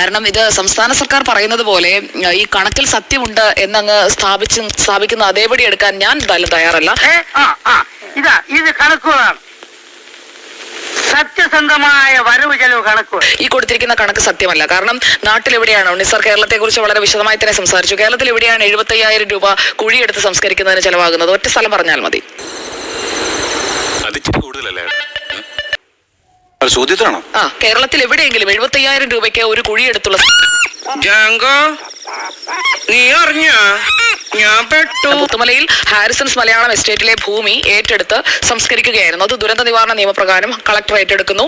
കാരണം ഇത് സംസ്ഥാന സർക്കാർ പറയുന്നത് പോലെ ഈ കണക്കിൽ സത്യമുണ്ട് എന്നങ്ങ് സ്ഥാപിച്ച് സ്ഥാപിക്കുന്ന അതേപടി എടുക്കാൻ ഞാൻ എന്തായാലും തയ്യാറല്ല. ആ ആ ഇതാ ഇത് കണക്കുകളാണ്. സത്യസന്ധമായ വരവ് ചെലവ് കണക്കുകൾ. ഈ കൊടുത്തിരിക്കുന്ന കണക്ക് സത്യമല്ല. കാരണം നാട്ടിൽ എവിടെയാണ് നിസർ കേരളത്തെ കുറിച്ച് വളരെ വിശദമായി തന്നെ സംസാരിച്ചു. കേരളത്തിൽ എവിടെയാണ് എഴുപത്തി അയ്യായിരം രൂപ കുഴിയെടുത്ത് സംസ്കരിക്കുന്നതിന് ചെലവാകുന്നത്? ഒറ്റ സ്ഥലം പറഞ്ഞാൽ മതി. അതിച്ചിരി കൂടുതലല്ലേ? അത് ചോദ്യത്തിലാണോ? ആ കേരളത്തിൽ എവിടെയെങ്കിലും എഴുപത്തി അയ്യായിരം രൂപയ്ക്ക് ഒരു കുഴിയെടുത്തുള്ള ജാങ്കോ നീ അറിഞ്ഞ? ഞാൻ പെട്ടു പുത്തുമലയിൽ ഹാരിസൺസ് മലയാളം എസ്റ്റേറ്റിലെ ഭൂമി ഏറ്റെടുത്ത് സംസ്കരിക്കുകയായിരുന്നു. അത് ദുരന്ത നിവാരണ നിയമപ്രകാരം കളക്ടർ ഏറ്റെടുക്കുന്നു.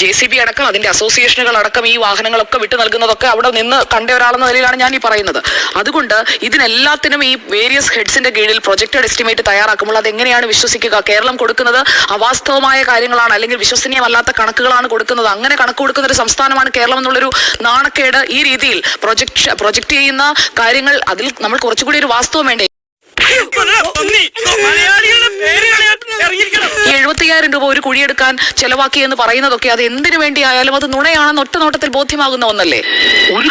ജെ സി ബി അടക്കം അതിന്റെ അസോസിയേഷനുകൾ അടക്കം ഈ വാഹനങ്ങളൊക്കെ വിട്ടു നൽകുന്നതൊക്കെ അവിടെ നിന്ന് കണ്ട ഒരാളെന്ന നിലയിലാണ് ഞാൻ ഈ പറയുന്നത്. അതുകൊണ്ട് ഇതിനെല്ലാത്തിനും ഈ വേരിയസ് ഹെഡ്സിന്റെ കീഴിൽ പ്രൊജക്റ്റഡ് എസ്റ്റിമേറ്റ് തയ്യാറാക്കുമ്പോൾ അത് എങ്ങനെയാണ് വിശ്വസിക്കുക? കേരളം കൊടുക്കുന്നത് അവാസ്തവമായ കാര്യങ്ങളാണ് അല്ലെങ്കിൽ വിശ്വസനീയമല്ലാത്ത കണക്കുകളാണ് കൊടുക്കുന്നത്? അങ്ങനെ കണക്ക് കൊടുക്കുന്ന ഒരു സംസ്ഥാനമാണ് കേരളം എന്നുള്ളൊരു നാണക്കേട് ഈ രീതിയിൽ പ്രൊജക്ട് പ്രൊജക്ട് ചെയ്യുന്ന കാര്യങ്ങൾ അതിൽ നമ്മൾ കുറച്ചുകൂടി ഒരു വാസ്തവം വേണ്ടേ? എഴുപത്തിയായിരം രൂപ ഒരു കുഴിയെടുക്കാൻ ചെലവാക്കി എന്ന് പറയുന്നതൊക്കെ അത് എന്തിനു വേണ്ടിയായാലും അത് നുണയാണെന്ന് ഒറ്റ നോട്ടത്തിൽ ബോധ്യമാകുന്ന ഒന്നല്ലേ? ഒരു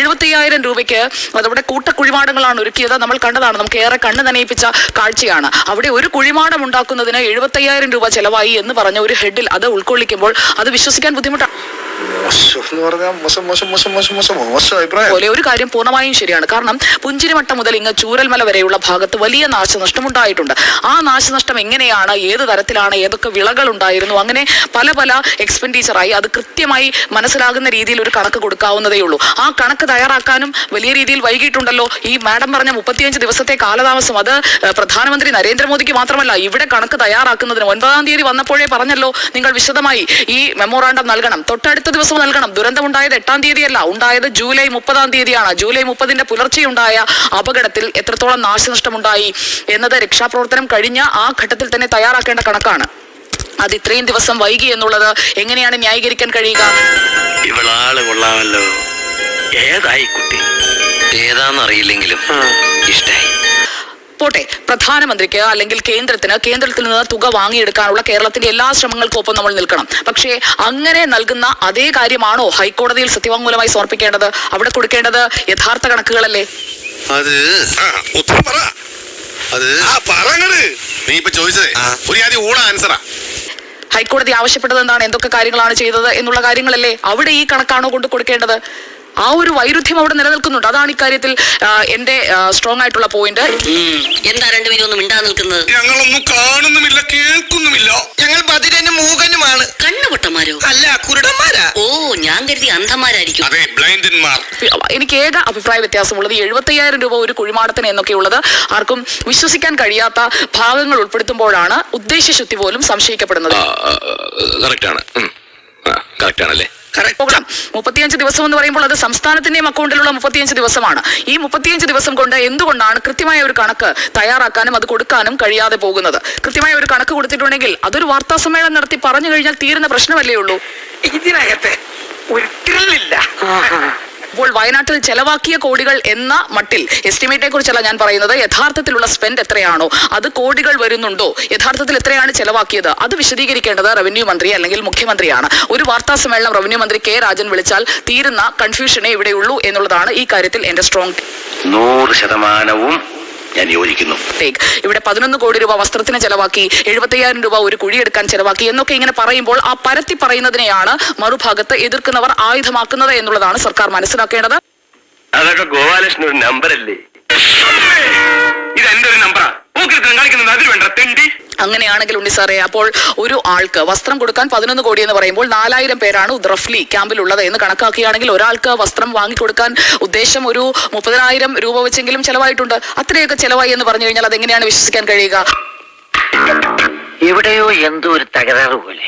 എഴുപത്തിയ്യായിരം രൂപയ്ക്ക് അതവിടെ കൂട്ടക്കുഴിമാടങ്ങളാണ് ഒരുക്കിയത്. നമ്മൾ കണ്ടതാണ് നമുക്ക് ഏറെ കണ്ണ് നനയിപ്പിച്ച കാഴ്ചയാണ്. അവിടെ ഒരു കുഴിമാടം ഉണ്ടാക്കുന്നതിന് എഴുപത്തയ്യായിരം രൂപ ചെലവായി എന്ന് പറഞ്ഞ ഒരു ഹെഡിൽ അത് ഉൾക്കൊള്ളിക്കുമ്പോൾ അത് വിശ്വസിക്കാൻ ബുദ്ധിമുട്ടാണ് പോലെ ഒരു കാര്യം പൂർണമായും ശരിയാണ്. കാരണം പുഞ്ചിരിമട്ട മുതൽ ഇങ്ങ് ചൂരൽമല വരെയുള്ള ഭാഗത്ത് വലിയ നാശനഷ്ടം ഉണ്ടായിട്ടുണ്ട് ആ നാശനഷ്ടം എങ്ങനെയാണ് ഏത് തരത്തിലാണ് ഏതൊക്കെ വിളകൾ ഉണ്ടായിരുന്നു അങ്ങനെ പല പല എക്സ്പെൻഡിച്ചറായി അത് കൃത്യമായി മനസ്സിലാകുന്ന രീതിയിൽ ഒരു കണക്ക് കൊടുക്കാവുന്നതേ ഉള്ളൂ. ആ കണക്ക് തയ്യാറാക്കാനും വലിയ രീതിയിൽ വൈകിട്ടുണ്ടല്ലോ ഈ മാഡം പറഞ്ഞ മുപ്പത്തിയഞ്ച് ദിവസത്തെ കാലതാമസം. അത് പ്രധാനമന്ത്രി നരേന്ദ്രമോദിക്ക് മാത്രമല്ല ഇവിടെ കണക്ക് തയ്യാറാക്കുന്നതിന് ഒൻപതാം തീയതി വന്നപ്പോഴേ പറഞ്ഞല്ലോ നിങ്ങൾ വിശദമായി ഈ മെമ്മോറാണ്ടം നൽകണം. തൊട്ടടുത്ത ദിവസം നൽകണം. ദുരന്തമുണ്ടായത് എട്ടാം തീയതിയല്ല ഉണ്ടായത് ജൂലൈ മുപ്പതാം തീയതിയാണ്. ജൂലൈ മുപ്പതിന്റെ പുലർച്ചെയുണ്ടായ അപകടത്തിൽ എത്രത്തോളം നാശനഷ്ടമുണ്ടായി എന്നത് രക്ഷാപ്രവർത്തനം കഴിഞ്ഞ ആ ഘട്ടത്തിൽ തന്നെ തയ്യാറാക്കേണ്ട കണക്കാണ്. അത് ഇത്രയും ദിവസം വൈകി എന്നുള്ളത് എങ്ങനെയാണ് ന്യായീകരിക്കാൻ കഴിയുക? ഇവളാൾ കൊള്ളാമല്ലോ. ഏതായി കുട്ടി? ഏതാന്നറിയില്ലെങ്കിലും ഇഷ്ടായി. പോട്ടെ പ്രധാനമന്ത്രിക്ക് അല്ലെങ്കിൽ കേന്ദ്രത്തിന് കേന്ദ്രത്തിൽ നിന്ന് തുക വാങ്ങിയെടുക്കാനുള്ള കേരളത്തിന്റെ എല്ലാ ശ്രമങ്ങൾക്കൊപ്പം നമ്മൾ നിൽക്കണം. പക്ഷേ അങ്ങനെ നൽകുന്ന അതേ കാര്യമാണോ ഹൈക്കോടതിയിൽ സത്യവാങ്മൂലമായി സമർപ്പിക്കേണ്ടത്? അവിടെ കൊടുക്കേണ്ടത് യഥാർത്ഥ കണക്കുകളല്ലേ? അത് ഉത്തരം പറ. അത് ആ പറങ്ങട്. നീ ഇപ്പൊ ചോദിച്ചതേ. ഒരു ആദ്യം ഊണ ആൻസറാ ഹൈക്കോടതി ആവശ്യപ്പെട്ടത് എന്താണ്? എന്തൊക്കെ കാര്യങ്ങളാണ് ചെയ്തത് എന്നുള്ള കാര്യങ്ങളല്ലേ അവിടെ ഈ കണക്കാണോ കൊണ്ട് കൊടുക്കേണ്ടത്? ആ ഒരു വൈരുദ്ധ്യം അവിടെ നിലനിൽക്കുന്നുണ്ട്. അതാണ് ഇക്കാര്യത്തിൽ എന്റെ സ്ട്രോങ് ആയിട്ടുള്ള പോയിന്റ് എന്താ രണ്ടുപേരും ഒന്നും മിണ്ടാ നിൽക്കുന്നത്? ഞങ്ങളൊന്നും കാണുന്നുമില്ല കേൾക്കുന്നുമില്ല. ഞങ്ങൾ ബദിരനും മൂകനുമാണ്. കണ്ണുപൊട്ടന്മാരോ? അല്ല കുരുടന്മാരാ. ഓ ഞാൻ കരുതി അന്ധന്മാരായിരിക്കും. അതെ ബ്ലൈൻഡന്മാർ. എനിക്ക് ഏക അഭിപ്രായ വ്യത്യാസമുള്ളത്? എഴുപത്തയ്യായിരം രൂപ ഒരു കുഴിമാടത്തിന് എന്നൊക്കെയുള്ളത് ആർക്കും വിശ്വസിക്കാൻ കഴിയാത്ത ഭാഗങ്ങൾ ഉൾപ്പെടുത്തുമ്പോഴാണ് ഉദ്ദേശശുദ്ധി പോലും സംശയിക്കപ്പെടുന്നത്. കറക്റ്റ് ആണ്. പോകണം മുപ്പത്തിയഞ്ച് ദിവസം എന്ന് പറയുമ്പോൾ അത് സംസ്ഥാനത്തിന്റെയും അക്കൗണ്ടിലുള്ള മുപ്പത്തിയഞ്ച് ദിവസമാണ്. ഈ മുപ്പത്തിയഞ്ച് ദിവസം കൊണ്ട് എന്തുകൊണ്ടാണ് കൃത്യമായ ഒരു കണക്ക് തയ്യാറാക്കാനും അത് കൊടുക്കാനും കഴിയാതെ പോകുന്നത്? കൃത്യമായ ഒരു കണക്ക് കൊടുത്തിട്ടുണ്ടെങ്കിൽ അതൊരു വാർത്താ സമ്മേളനം നടത്തി പറഞ്ഞു കഴിഞ്ഞാൽ തീരുന്ന പ്രശ്നമല്ലേ ഉള്ളൂ? ഇതിനകത്ത് ഒരു ത്രില്ലില്ല അപ്പോൾ വയനാട്ടിൽ ചെലവാക്കിയ കോടികൾ എന്ന മട്ടിൽ എസ്റ്റിമേറ്റിനെ കുറിച്ചല്ല ഞാൻ പറയുന്നത്. യഥാർത്ഥത്തിലുള്ള സ്പെൻഡ് എത്രയാണോ അത് കോടികൾ വരുന്നുണ്ടോ? യഥാർത്ഥത്തിൽ എത്രയാണ് ചെലവാക്കിയത്? അത് വിശദീകരിക്കേണ്ടത് റവന്യൂ മന്ത്രി അല്ലെങ്കിൽ മുഖ്യമന്ത്രിയാണ്. ഒരു വാർത്താ സമ്മേളനം റവന്യൂ മന്ത്രി കെ രാജൻ വിളിച്ചാൽ തീരുന്ന കൺഫ്യൂഷനേ ഇവിടെയുള്ളൂ എന്നുള്ളതാണ് ഈ കാര്യത്തിൽ എന്റെ സ്ട്രോങ് നൂറ് ശതമാനവും ഞാൻ യോജിക്കുന്നു. ഇവിടെ പതിനൊന്ന് കോടി രൂപ വസ്ത്രത്തിന് ചെലവാക്കി എഴുപത്തയ്യായിരം രൂപ ഒരു കുഴിയെടുക്കാൻ ചെലവാക്കി എന്നൊക്കെ ഇങ്ങനെ പറയുമ്പോൾ ആ പരത്തി പറയുന്നതിനെയാണ് മറുഭാഗത്ത് എതിർക്കുന്നവർ ആയുധമാക്കുന്നത് എന്നുള്ളതാണ് സർക്കാർ മനസ്സിലാക്കേണ്ടത്. അതൊക്കെ ഗോപാലകൃഷ്ണൻ ഒരു നമ്പറല്ലേ ഇത് എന്റെ ഒരു നമ്പറാ പൂക്കൃത്യം കളിക്കുന്നത് അതിൽ വേണ്ട. തെണ്ടി. അങ്ങനെയാണെങ്കിൽ ഉണ്ണി സാറേ അപ്പോൾ ഒരു ആൾക്ക് വസ്ത്രം കൊടുക്കാൻ പതിനൊന്ന് കോടി എന്ന് പറയുമ്പോൾ നാലായിരം പേരാണ് റഫ്ലി ക്യാമ്പിലുള്ളത് എന്ന് കണക്കാക്കുകയാണെങ്കിൽ ഒരാൾക്ക് വസ്ത്രം വാങ്ങിക്കൊടുക്കാൻ ഉദ്ദേശം ഒരു മുപ്പതിനായിരം രൂപ വെച്ചെങ്കിലും ചെലവായിട്ടുണ്ട്. അത്രയൊക്കെ ചെലവായി എന്ന് പറഞ്ഞു കഴിഞ്ഞാൽ അത് എങ്ങനെയാണ് വിശ്വസിക്കാൻ കഴിയുക? എവിടെയോ എന്തോ ഒരു തകരാറ് പോലെ.